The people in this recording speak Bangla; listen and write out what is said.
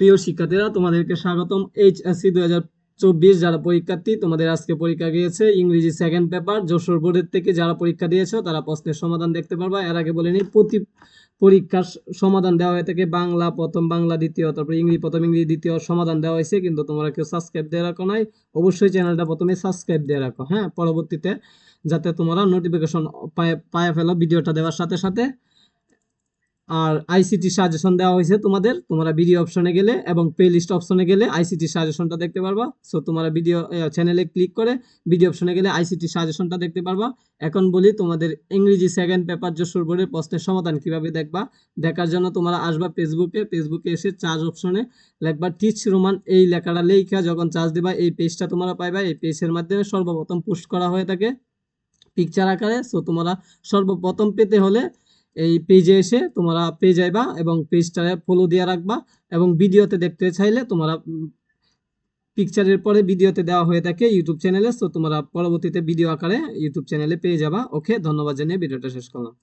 প্রিয় শিক্ষার্থীরা, তোমাদেরকে স্বাগতম এইচএসসি দু হাজার চব্বিশ যারা পরীক্ষার্থী, তোমাদের আজকে পরীক্ষা গিয়েছে ইংরেজি সেকেন্ড পেপার যশোর বোর্ডের থেকে যারা পরীক্ষা দিয়েছ, তারা প্রশ্নের সমাধান দেখতে পারবা। এর আগে বলে নিই, প্রতি পরীক্ষার সমাধান দেওয়া হয়ে থাকে বাংলা, প্রথম বাংলা, দ্বিতীয়, তারপর ইংরেজি, প্রথম ইংরেজি, দ্বিতীয় সমাধান দেওয়া হয়েছে, কিন্তু তোমরা কেউ সাবস্ক্রাইব দিয়ে রাখো নাই। অবশ্যই চ্যানেলটা প্রথমে সাবস্ক্রাইব দিয়ে রাখো হ্যাঁ? পরবর্তীতে যাতে তোমরা নোটিফিকেশন পায়, পায়ে ফেলো ভিডিওটা দেওয়ার সাথে সাথে। আর আইসিটি সাজেশন দেওয়া হয়েছে তোমাদের। তোমরা ভিডিও অপশনে গেলে এবং প্লে লিস্ট অপশনে গেলে আইসিটি সাজেশনটা দেখতে পারবা। সো তোমরা ভিডিও চ্যানেলে ক্লিক করে ভিডিও অপশনে গেলে আইসিটি সাজেশনটা দেখতে পারবা। এখন বলি তোমাদের ইংরেজি সেকেন্ড পেপার যশোর বোর্ডের প্রশ্নের সমাধান কীভাবে দেখবা? দেখার জন্য তোমরা আসবা ফেসবুকে ফেসবুকে এসে চার্জ অপশনে লেখবা টিচ রোমান এই লেখাটা লেখা যখন চার্জ দিবা, এই পেজটা তোমরা পাইবা। এই পেজের মাধ্যমে সর্বপ্রথম পোস্ট করা হয়ে থাকে পিকচার আকারে। সো তোমরা সর্বপ্রথম পেতে হলে এই পেজে এসে তোমরা পেয়ে যাইবা এবং পেজটা ফলো দিয়ে রাখবা এবং ভিডিওতে দেখতে চাইলে তোমরা পিকচারের পরে ভিডিওতে দেওয়া হয়ে থাকে ইউটিউব চ্যানেলে তো তোমরা পরবর্তীতে ভিডিও আকারে ইউটিউব চ্যানেলে পেয়ে যাবা। ওকে ধন্যবাদ জানিয়ে ভিডিওটা শেষ করলাম।